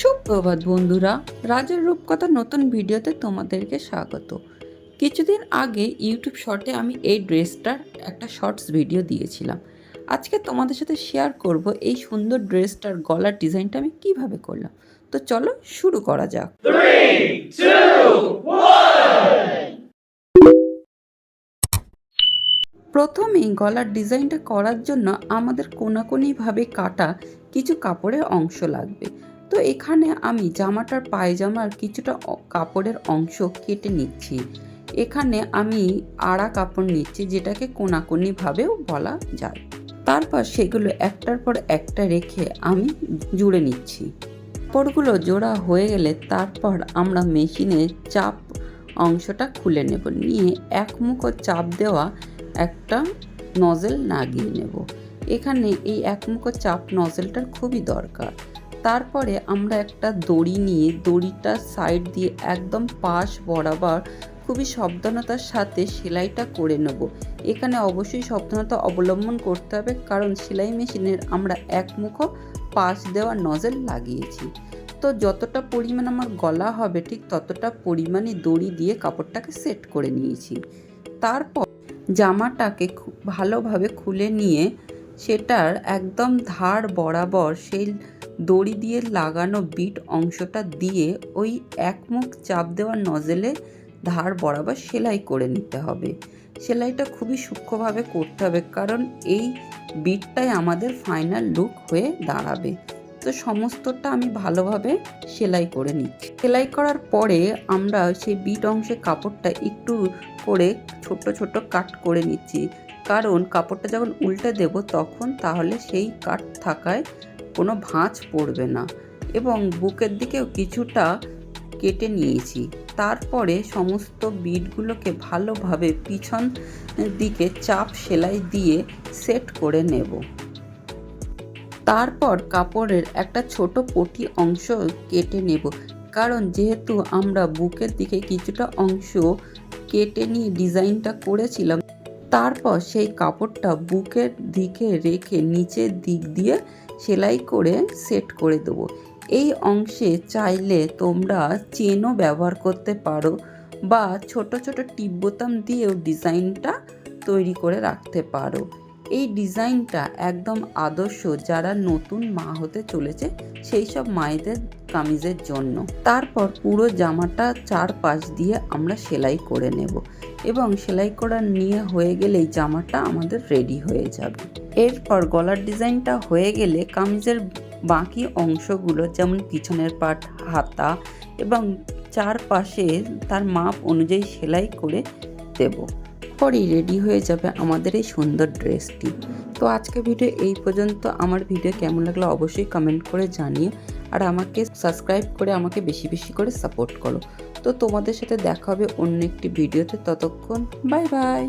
সুপ্রভাত বন্ধুরা, রাজের রূপকথার নতুন ভিডিওতে তোমাদেরকে স্বাগত। কিছুদিন আগে ইউটিউব শর্টে আমি এই ড্রেসটার একটা শর্টস ভিডিও দিয়েছিলাম। আজকে তোমাদের সাথে শেয়ার করব এই সুন্দর ড্রেসটার গলার ডিজাইনটা আমি কীভাবে করলাম। তো চলো শুরু করা যাক। প্রথমেই গলার ডিজাইনটা করার জন্য আমাদের কোনাকুনিভাবে কাটা কিছু কাপড়ের অংশ লাগবে। তো এখানে আমি জামাটার পায়জামার কিছুটা কাপড়ের অংশ কেটে নিচ্ছি। এখানে আমি আড়া কাপড় নিচ্ছি, যেটাকে কোনাকুনিভাবেও বলা যায়। তারপর সেগুলো একটার পর একটা রেখে আমি জুড়ে নিচ্ছি। কাপড়গুলো জোড়া হয়ে গেলে তারপর আমরা মেশিনে চাপ অংশটা খুলে নেব। নিয়ে এক মুখো চাপ দেওয়া একটা নজেল লাগিয়ে নেব। এখানে এই একমুখো চাপ নজেলটার খুবই দরকার। তারপরে আমরা একটা দড়ি নিয়ে দড়িটার সাইড দিয়ে একদম পাশ বরাবর খুবই সাবধানতার সাথে সেলাইটা করে নেব। এখানে অবশ্যই সাবধানতা অবলম্বন করতে হবে কারণ সেলাই মেশিনের আমরা এক একমুখো পাশ দেওয়া নজেল লাগিয়েছি। তো যতটা পরিমাণ আমার গলা হবে ঠিক ততটা পরিমাণে দড়ি দিয়ে কাপড়টাকে সেট করে নিয়েছি। তারপর জামাটাকে খুব ভালোভাবে খুলে নিয়ে সেটার একদম ধার বরাবর সেই দড়ি দিয়ে লাগানো বিট অংশটা দিয়ে ওই একমুখ চাপ দেওয়া নজেলে ধার বরাবর সেলাই করে নিতে হবে। সেলাইটা খুবই সূক্ষ্মভাবে করতে হবে কারণ এই বিটটাই আমাদের ফাইনাল লুক হয়ে দাঁড়াবে। তো সমস্তটা আমি ভালোভাবে সেলাই করে নিচ্ছি। সেলাই করার পরে আমরা সেই বিট অংশে কাপড়টা একটু করে ছোট ছোট কাট করে নিচ্ছি। কারণ কাপড়টা যখন উল্টে দেব তখন তাহলে সেই কাট থাকায় কোনো ভাঁজ পড়বে না। এবং বুকের দিকেও কিছুটা কেটে নিয়েছি। তারপরে সমস্ত বিটগুলোকে ভালোভাবে পিছন দিকে চাপ সেলাই দিয়ে সেট করে নেব। তারপর কাপড়ের একটা ছোট পটি অংশ কেটে নেব। কারণ যেহেতু আমরা বুকের দিকে কিছুটা অংশ কেটে নিয়ে ডিজাইনটা করেছিলাম তারপর সেই কাপড়টা বুকের দিকে রেখে নিচের দিক দিয়ে সেলাই করে সেট করে দেবো। এই অংশে চাইলে তোমরা চেনও ব্যবহার করতে পারো বা ছোট ছোট টিপ বোতাম দিয়েও ডিজাইনটা তৈরি করে রাখতে পারো। এই ডিজাইনটা একদম আদর্শ যারা নতুন মা হতে চলেছে, সেই সব মায়েদের কামিজের জন্য। তারপর পুরো জামাটা চারপাশ দিয়ে আমরা সেলাই করে নেব এবং সেলাই করা নিয়ে হয়ে গেলেই জামাটা আমাদের রেডি হয়ে যাবে। এরপর গলার ডিজাইনটা হয়ে গেলে কামিজের বাকি অংশগুলো যেমন পিছনের পাট, হাতা এবং চারপাশে তার মাপ অনুযায়ী সেলাই করে দেবো। পরেই রেডি হয়ে যাবে আমাদের এই সুন্দর ড্রেসটি। তো আজকে ভিডিও এই পর্যন্ত। আমার ভিডিও কেমন লাগল অবশ্যই কমেন্ট করে জানিও আর আমাকে সাবস্ক্রাইব করে আমাকে বেশি বেশি করে সাপোর্ট করো। তো তোমাদের সাথে দেখা হবে অন্য একটি ভিডিওতে ততক্ষণ বাই বাই